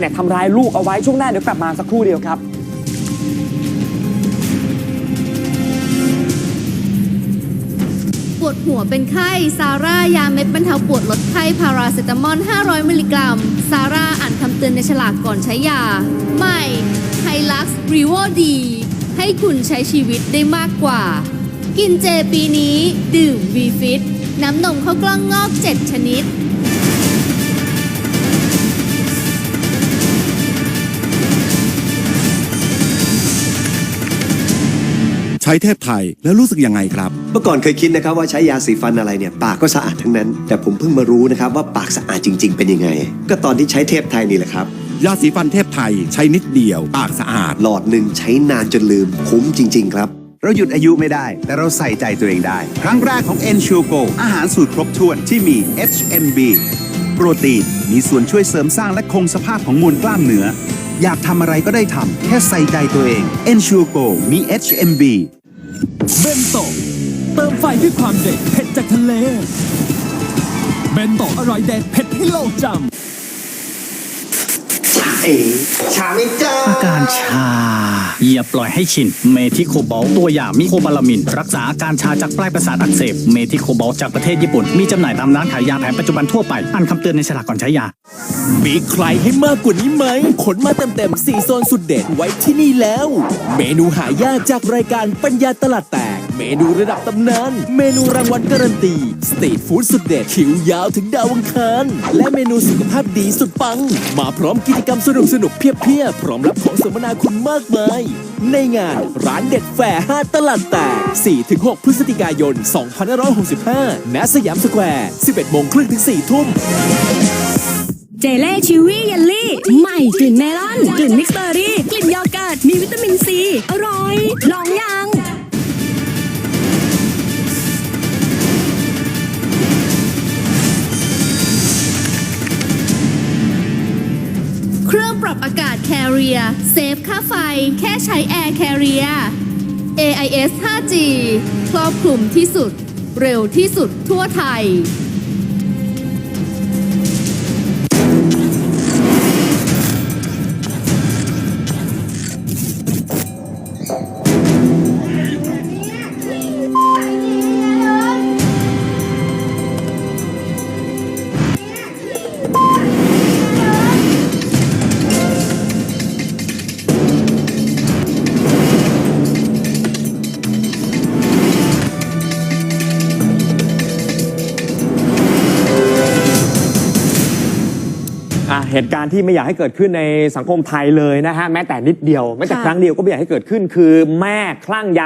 เนี่ยทำร้ายลูกเอาไว้ช่วงหน้าเดี๋ยวกลับมาสักครู่เดียวครับปวดหัวเป็นไข้ซาร่ายาเม็ดบรรเทาปวดลดไข้พาราเซตามอล 500 มิลลิกรัม ซาร่าอ่านคำเตือนในฉลากก่อนใช้ยา ใหม่ไฮลักซ์รีโวดี ให้คุณใช้ชีวิตได้มากกว่า กินเจปีนี้ ดื่มวีฟิต น้ำนมข้าวกล้องงอก 7 ชนิด ช้เทพไทยแล้วรู้สึกยังไงครับ เมื่อก่อนเคยคิดนะครับว่าใช้ยาสีฟันอะไรเนี่ยปากก็สะอาดทั้งนั้น แต่ผมเพิ่งมารู้นะครับว่าปากสะอาดจริง ๆ เป็นยังไง ก็ตอนที่ใช้เทพไทยนี่แหละครับ ยาสีฟันเทพไทยใช้นิดเดียว ปากสะอาด หลอดหนึ่งใช้นานจนลืมคุ้มจริง ๆ ครับ เราหยุดอายุไม่ได้ แต่เราใส่ใจตัวเองได้ ครั้งแรกของ e n s u r Go อาหารสูตรครบถ้วนที่มี HMB โปรตีนมีส่วนช่วยเสริมสร้างและคงสภาพของมวลกล้ามเนื้ออยากทำอะไรก็ได้ทำแค่ใส่ใจตัวเอง e n s u r Go มี HMB เบนโตะเติมไฟด้วยความเด็ดเผ็ดจากทะเล เบนโตะอร่อยเด็ดเผ็ดให้โลกจำ เอ๋ชาไม่จ้าอาการชา อย่าปล่อยให้ชิน เมทิโคบอลตัวอย่างมิโคบาลามิน รักษาอาการชาจากปลายประสาทอักเสบ เมทิโคบอลจากประเทศญี่ปุ่น มีจำหน่ายตามร้านขายยาแผนปัจจุบันทั่วไป อ่านคำเตือนในฉลากก่อนใช้ยา มีใครให้มากกว่านี้ไหม ขนมาเต็มๆ4โซนสุดเด็ดไว้ที่นี่แล้ว เมนูหายากจากรายการปัญญาตลาดแตก เมนูระดับตำนาน เมนูรางวัลการันตี สตรีทฟู้ดสุดเด็ดคิวยาวถึงดาวอังคารและเมนูสุขภาพดีสุดปัง มาพร้อมกิจกรรมสนุกสนุกเพียบๆพร้อมรับของสมนาคุณมากมาย ในงานร้านเด็ดแฟร์5ตลาดแตก 4-6 พฤศจิกายน 2565ณสยามสแควร์ 11โมงครึ่งถึง4ทุ่มเจเล่ชิวี่เยลลี่ ใหม่กลิ่นเมลอน กลิ่นมิกซ์เบอร์รี่ กลิ่นโยเกิร์ต มีวิตามินซี อร่อย ลองยัง รื่องปรับอากาศ Carrier เซฟค่าไฟ แค่ใช้ Air Carrier AIS 5G ครอบคลุมที่สุด เร็วที่สุดทั่วไทย เหตุการณ์ที่ไม่อยากให้เกิดขึ้นในสังคมไทยเลยนะฮะแม้แต่นิดเดียวแม้แต่ค่ะครั้งเดียวก็ไม่อยากให้เกิดขึ้นคือแม่คลั่งยา